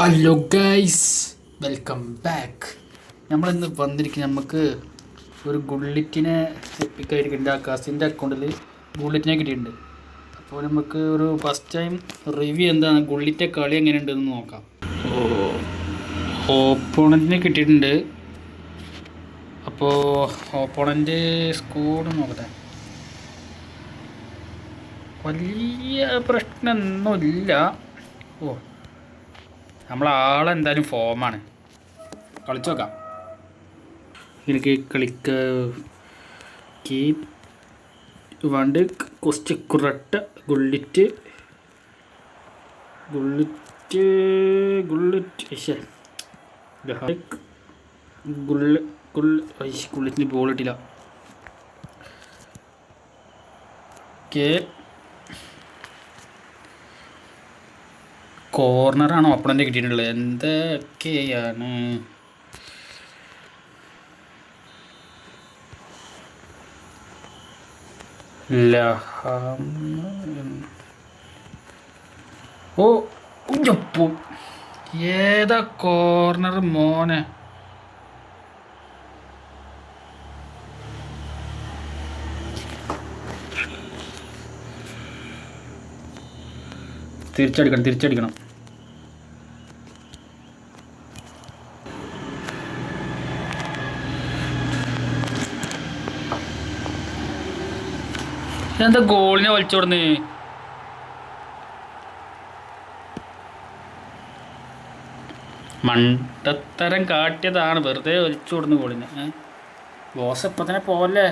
Hello guys welcome back നമ്മളിന്ന് വന്നിരിക്കുന്ന നമുക്ക് ഒരു ഗുള്ളിറ്റിനെ എപ്പിക്കായിട്ട് എന്റെ ആ അക്കൗണ്ടിൽ ഗുള്ളിറ്റിനെ കിട്ടിയിട്ടുണ്ട്. അപ്പോൾ നമുക്ക് ഒരു ഫസ്റ്റ് ടൈം റിവ്യൂ എന്താണ്? ഗുള്ളിറ്റെ കളി എങ്ങനെയുണ്ടെന്ന് നോക്കാം. ഓപ്പോണന്റിനെ കിട്ടിയിട്ടുണ്ട്. അപ്പോൾ ഓപ്പോണന്റ് സ്കോഡ് നോക്കട്ടെ. വലിയ പ്രശ്നമൊന്നുമില്ല. ഓ നമ്മളെ ആളെന്തായാലും ഫോമാണ് കളിച്ചു നോക്കാം. എനിക്ക് കളിക്ക കീപ് വണ്ട് കൊസ്റ്റ് കുറട്ട ഗുള്ളിറ്റ് ഗുള്ളിറ്റ് ഗുള്ളിറ്റ് പക്ഷേ ഗുള്ള ഗുള്ളിറ്റിന് ബോൾ കിട്ടില്ല കെ കോർണറാണ് ഓപ്പണന്റ് കിട്ടിയിട്ടുള്ളത്? എന്തൊക്കെയാണ്? ലഹാം ഓ ഉയ്യപ്പു ഏതാ കോർണർ മോനെ? തിരിച്ചടിക്കണം തിരിച്ചടിക്കണം. എന്താ ഗോളിനെ വലിച്ചോടുന്നേ മണ്ടത്തരം കാട്ടിയതാണ്. വെറുതെ വലിച്ചു കൊടുന്നു ഗോളിനെ? ബോസ് ഇപ്പം തന്നെ പോവല്ലേ?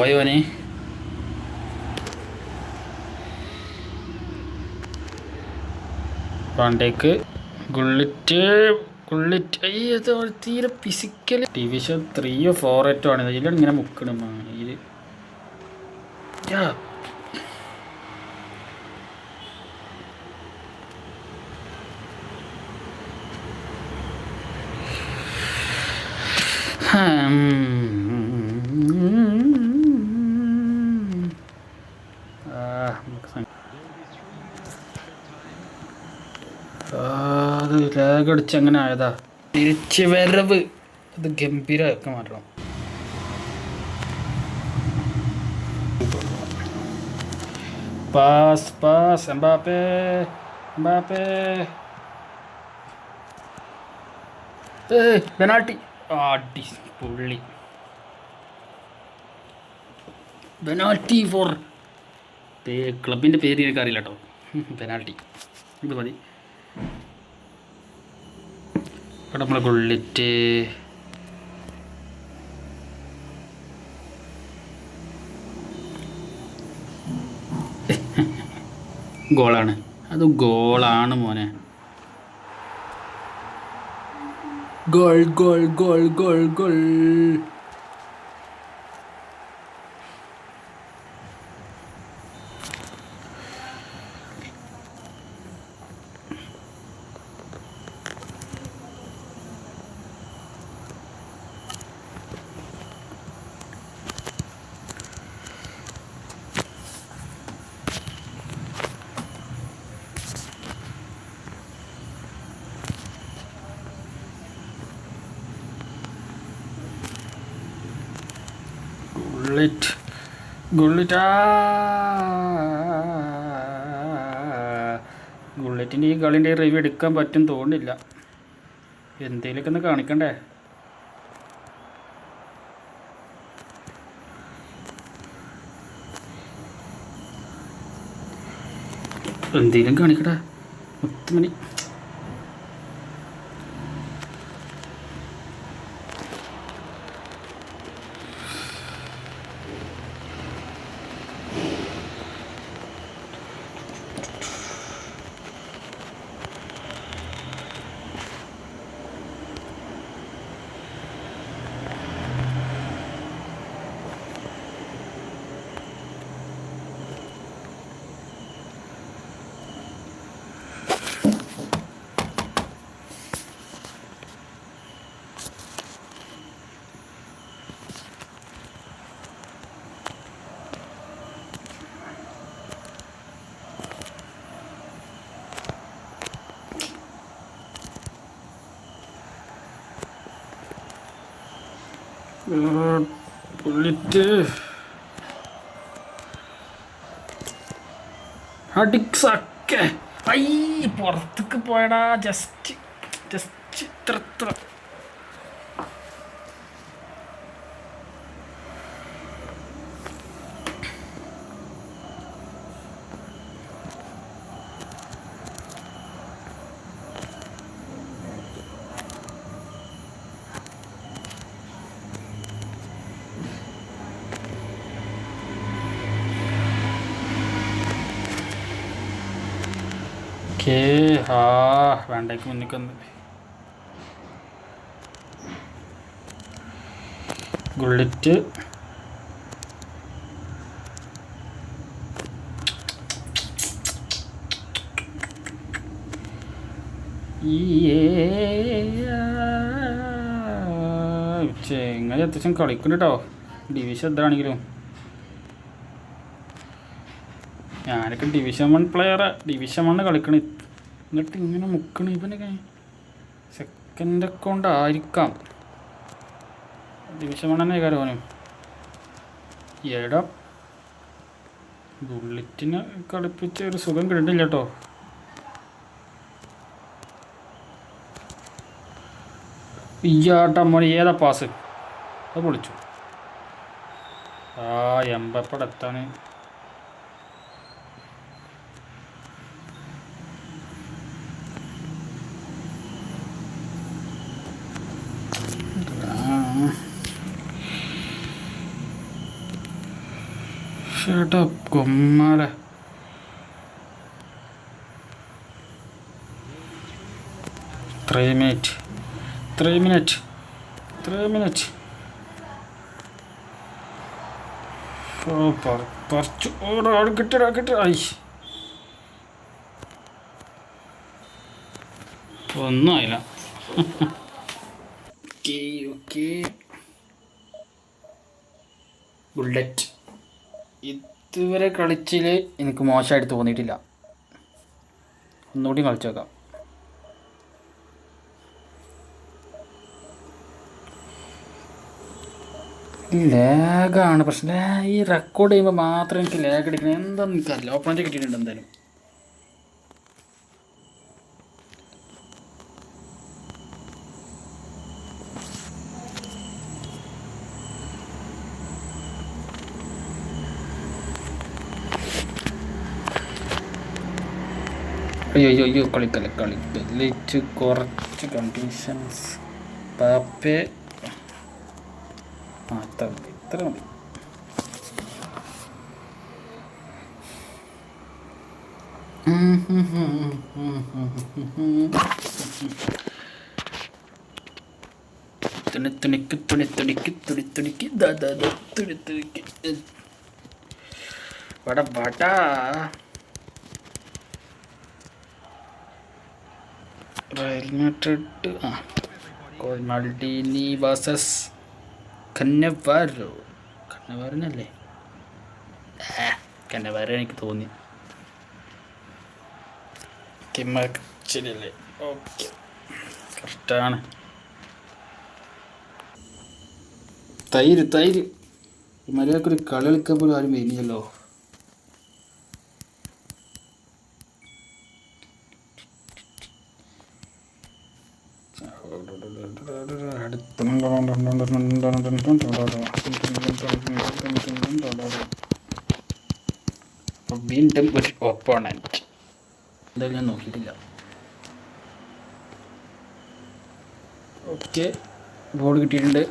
പോയോനെ വാണ്ടേക്ക് ഗുള്ളിറ്റ് ഗുള്ളിറ്റ്. അയ്യോ ഇത് ഒരു തീരെ ഫിസിക്കൽ ഡിവിഷൻ ത്രീയോ ഫോറേറ്റോ ആണ്. ഇതിലാണ് ഇങ്ങനെ മുക്കണം ഇതിൽ അത് രേഖടിച്ച് അങ്ങനെ ആയതാ? തിരിച്ച് വരവ്. അത് ഗംഭീരമൊക്കെ മാറ്റണം. Pass pass. Mbappe Mbappe. Penalty. ആടി പുള്ളി. Penalty four. ക്ലബിന്റെ പേര് എനിക്കറിയില്ല കേട്ടോ. പെനാൾട്ടി. ഇത് മതി. ഇവിടെ നമ്മൾ ബുള്ളറ്റ് ഗോളാണ്. അത് ഗോളാണ് മോനെ. Goal goal goal goal goal. Gullit Gullit ഗുള്ളറ്റിന്റെ ഈ കളിന്റെ റിവ്യൂ എടുക്കാൻ പറ്റും തോന്നില്ല എന്തേലൊക്കെ ഒന്ന് കാണിക്കണ്ടേ? എന്തേലും കാണിക്കടാ. മുത്തുമണി അടിക്സൊക്കെ. പുറത്തേക്ക് പോയടാ. ജസ്റ്റ് ജസ്റ്റ് ഇത്ര. ഓക്കേ. ആ വേണ്ടേക്ക് മുന്നിക്ക് വന്ന്. ഗുള്ളിറ്റ് ചെങ്ങനെ അത്യാവശ്യം കളിക്കുന്നുണ്ടോ ഡിവിഷൻ എന്താണെങ്കിലും ഞാനൊക്കെ ഡിവിഷൻ വൺ പ്ലെയറാ ഡിവിഷൻ വണ്ണ് കളിക്കണ. എന്നിട്ട് ഇങ്ങനെ മുക്കണ ഇവനൊക്കെ അക്കൗണ്ട് ആയിരിക്കാം. ഡിവിഷൻ വൺ തന്നെ കാര്യം അവനും എടാ. ബുള്ളറ്റിനെ കളിപ്പിച്ച ഒരു സുഖം കിട്ടില്ല കേട്ടോ ഇയാട്ടമ്മ മോനെ ഏതാ പാസ് അത് പൊളിച്ചു. ആ എമ്പപ്പടെ ചേട്ടാ കൊമ്മാല three minute three minute three minute ഓ പറ പറിച്ചു. ഓടാ കിട്ടടാ കിട്ടടാ ഐ. ഒന്നും ആയില്ല. ഓക്കെ ഓക്കെ ബുള്ളറ്റ് ഇതുവരെ കളിച്ചിൽ എനിക്ക് മോശമായിട്ട് തോന്നിയിട്ടില്ല. ഒന്നുകൂടി കളിച്ചു നോക്കാം. ലാഗാണ് പ്രശ്നം. ഈ റെക്കോർഡ് ചെയ്യുമ്പോൾ മാത്രം എനിക്ക് ലാഗ് അടിക്കണം എന്താണെന്ന് എനിക്കറിയില്ല. ഓപ്പണന്റ് കിട്ടിയിട്ടുണ്ട് എന്തായാലും. അയ്യോ അയ്യോ അയ്യോ കളിക്കല്ല കളിച്ച് കുറച്ച് കണ്ടീഷൻസ് പാപ്പെ ആ അത്ര മതി ഇത്ര മതി തുണി തുണിക്ക് തുണി തുണിക്ക് തുണി തുണിക്ക് ദാ ദാ ദാ തുണി തുണിക്ക് വട വട മാഡ്രിഡ് ആ. മൾട്ടീനി വേഴ്സസ് കന്നവാരോ കന്നവാരനല്ലേ കന്നവാരോ എനിക്ക് തോന്നി ശരിയല്ലേ? ഓക്കെ. കറക്റ്റാണ്. തൈര് തൈര്. മര്യാദക്കൊരു കളി കളിക്കാൻ പോലും ആരും വരുന്നില്ലല്ലോ. വീണ്ടും ഒരു ഓപ്പോണന്റ് എന്തായാലും ഞാൻ നോക്കിയിട്ടില്ല. ഓക്കെ. ബോൾ കിട്ടിയിട്ടുണ്ട്.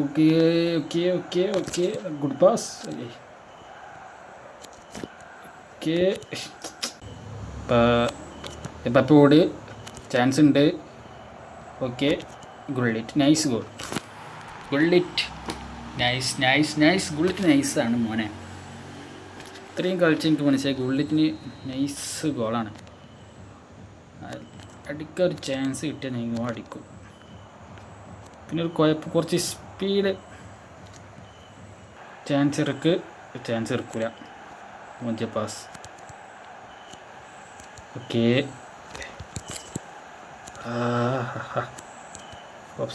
Okay okay okay okay. Good pass okay. ഇപ്പോൾ ഇപ്പോൾ ചാൻസ് ഉണ്ട്. Okay Gullit nice goal Gullit nice nice nice Gullit നൈസാണ് മോനെ. ഇത്രയും കളിച്ച് എനിക്ക് മനസ്സിലായി. ഗുള്ളിറ്റിന് നൈസ് ഗോളാണ് അടിക്കാൻ ഒരു ചാൻസ് കിട്ടിയാൽ നിങ്ങൾ അടിക്കും. പിന്നെ ഒരു കുഴപ്പം കുറച്ച് സ്പീഡ് ചാൻസ് ഇറക്ക്. ചാൻസ് ഇറക്കൂല. മധ്യ പാസ് ഓക്കെ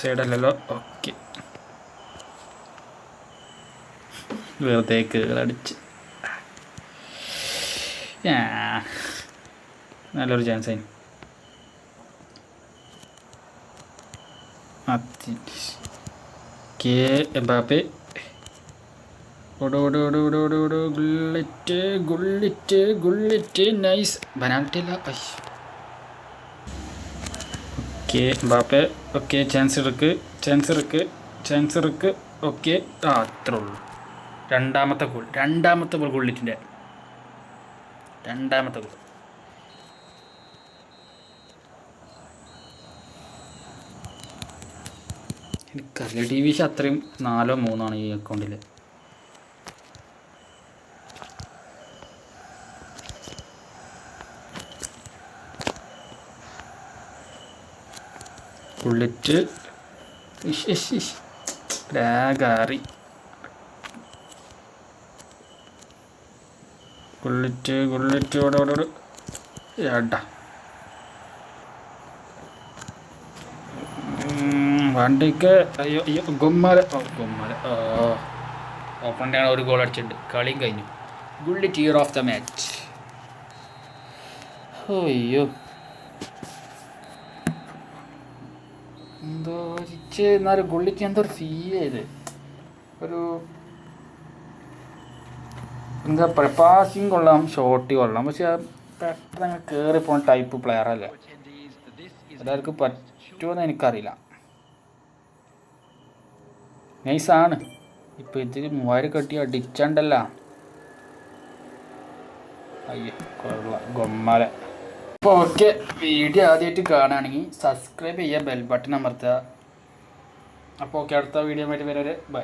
സൈഡ് അല്ലല്ലോ. ഓക്കെ. വെറുതെ കേളടിച്ച് നല്ലൊരു ചാൻസ് ആയി കെ. ബാപ്പേ ഓടോ ഗുള്ളിറ്റ് ഗുള്ളിറ്റ് ഗുള്ളിറ്റ്. നൈസ്. ബനാൽറ്റില്ല അയ്യോ ഓക്കെ ബാപ്പേ ഓക്കെ ചാൻസ് എടുക്ക് ചാൻസ് എടുക്ക് ചാൻസ് എടുക്ക് ഓക്കെ. ആ അത്രേ ഉള്ളൂ. രണ്ടാമത്തെ ഗോൾ രണ്ടാമത്തെ ഗോൾ ഗുള്ളിറ്റിന്റെ രണ്ടാമത്തെ ഗോൾ എനിക്കറിയില്ല ടി വി അത്രയും നാലോ മൂന്നാണ് ഈ അക്കൗണ്ടിൽ ബുള്ളറ്റ് ലാഗാറി ബുള്ളറ്റ് ബുള്ളറ്റ് ഓടെ ഓടെ ഓടെ. വണ്ടിക്ക് അയ്യോ അയ്യോ ഗുമ്മല. ഗുമ്മല. ഓപ്പണിന്റെയാണ് ഒരു ഗോൾ അടിച്ചിട്ടുണ്ട്. കളിയും കഴിഞ്ഞു. ഗുള്ളി ടീർ ഓഫ് ദ മാച്ച് അയ്യോ. എന്തോ ഇച്ച് എന്നാലും ഗുള്ളിക്ക് എന്തോ ഒരു ഫീൽ ചെയ്ത്. ഒരു എന്താ പറയുക കൊള്ളാം ഷോട്ട് കൊള്ളാം. പക്ഷെ പെട്ടെന്ന് കയറി പോകുന്ന ടൈപ്പ് പ്ലെയർ അല്ലേ? എല്ലാവർക്കും പറ്റുമെന്ന് എനിക്കറിയില്ല. നൈസാണ് ഇപ്പൊ ഇതിൽ മൂവായിരം കെട്ടി അടിച്ചണ്ടല്ല. അയ്യോ കൊള്ളാം ഗൊമ്മല അപ്പോൾ ഓക്കെ വീഡിയോ ആദ്യമായിട്ട് കാണുകയാണെങ്കിൽ സബ്സ്ക്രൈബ് ചെയ്യുക ബെൽ ബട്ടൺ അമർത്തുക. അപ്പോൾ ഓക്കെ അടുത്ത വീഡിയോ ആയിട്ട് വരെ ബൈ